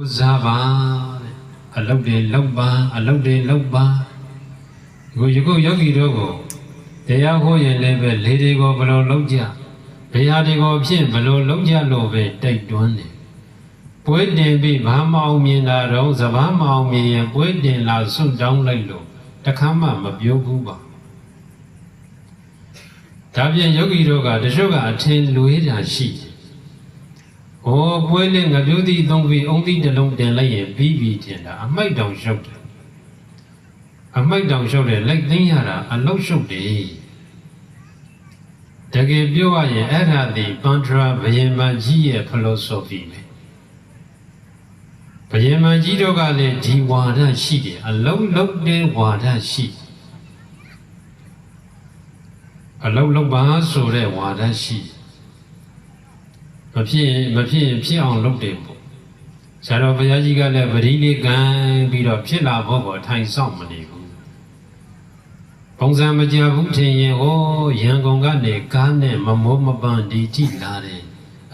ဥစားပါတဲ့အလုတ်တွေလောက်ပါအလုတ်တွေလောက်ပါဒီကိုယခုယောဂီတို့ကိုတရားဟောရင်လည်းပဲလေတွေကိုဘယ်လိုလောက်ကြဘယ်ဟာတွေကိုဖြစ်ဘယ်လိုလောက်ကြလို့ပဲတိုက်တွန်းတယ်ပွဲတင်ပြီးဘာမအောင်မြင်တာတော့စဘာမအောင်မြင်ရင်ပွဲတင်လာဆွတ်တောင်းလိုက်လို့တခါမှမပြောဘူးပါဒါပြန်ယောဂီတို့ကတချို့ကအထင်လွေးတာရှိတယ် ဟောပွဲနဲ့ငပြိုးသီးသုံးပြီးအုံသီးတစ်လုံးတင်လိုက်ရင်ပြီးပြီတင်တာအမိုက်တောင်ရှုပ်တယ်အမိုက်တောင်ရှုပ်တယ်လိုက်သိမ်းရတာအလောက်ရှုပ်တယ်တကယ်ပြောရရင်အဲ့ဒါဒီပန္ထရာဘယင်မကြီးရဲ့ philosophy ပဲဘယင်မကြီးတို့ကလည်းဒီဝါဒရှိတယ်အလုံးလုံးတဲ့ဝါဒရှိတယ်အလုံးလုံးပါဆိုတဲ့ဝါဒရှိတယ် မဖြစ်ရင်မဖြစ်ရင်ဖြစ်အောင်လုပ်တယ်ပေါ့ဆရာတော်ဘုရားကြီးကလည်းပရိလေးကံပြီးတော့ဖြစ်လာဖို့ကိုထိုင်ဆောင်မနေဘူးပုံစံမကြဘူးထင်ရင်ဟောရန်ကုန်ကနေကားနဲ့မမိုးမပန်းဒီကြည့်လာတယ်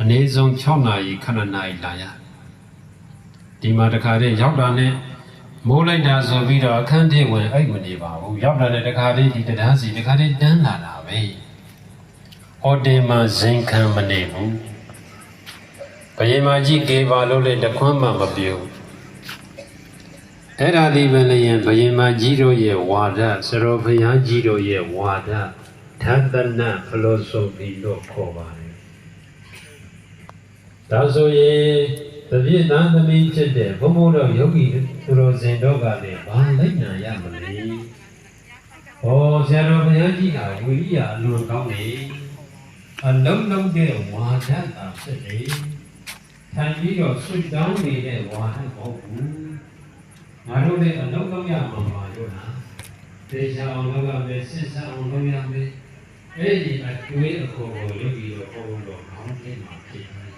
အနည်းဆုံး6နာရီ9နာရီလာရဒီမှာတခါတည်းရောက်တာနဲ့မိုးလိုက်တာဆိုပြီးတော့အခန်းထဲဝင်အိတ်မနေပါဘူးရောက်တာနဲ့တခါတည်းဒီတရားစီတခါတည်းတန်းလာတာပဲဟောတယ်မှာဇင်ခံမနေဘူး ဘယင်မကြီးကေပါလို့လေတခွန်းမှမပြုံးအဲ့ဒါဒီပဲလေရင်ဘယင်မကြီးတို့ရဲ့ဝါဒစရောဘုရားကြီးတို့ရဲ့ဝါဒသန္တနာဖလိုဆိုပြီးလို့ခေါ်ပါတယ်ဒါဆိုရင်တပြည့်တန်းသမီးဖြစ်တဲ့ဘုံဘုံတော်ယောဂီသူတော်စင်တို့ကလည်းဘာလိုက်နာရမလဲဟောဆရာတော်ဘုရားကြီးကဝိရိယအလွန်ကောင်းနေအလုံးလုံးတဲ့ဝါဒတာဖြစ်တယ် ထန်ပြီးတော့ဆွတ်တောင်းနေတဲ့ဝါဟန်မဟုတ်ဘူးငါတို့လည်းအလုပ်လုပ်ရမှာပါလို့လားဒေချာအောင်လုပ်ရမယ်စစ်ဆန်အောင်လုပ်ရမယ်အဲ့ဒီအတွေးအခေါ်ကိုလုပ်ပြီးတော့ပုံတော့ကောင်းနေမှာဖြစ်တယ်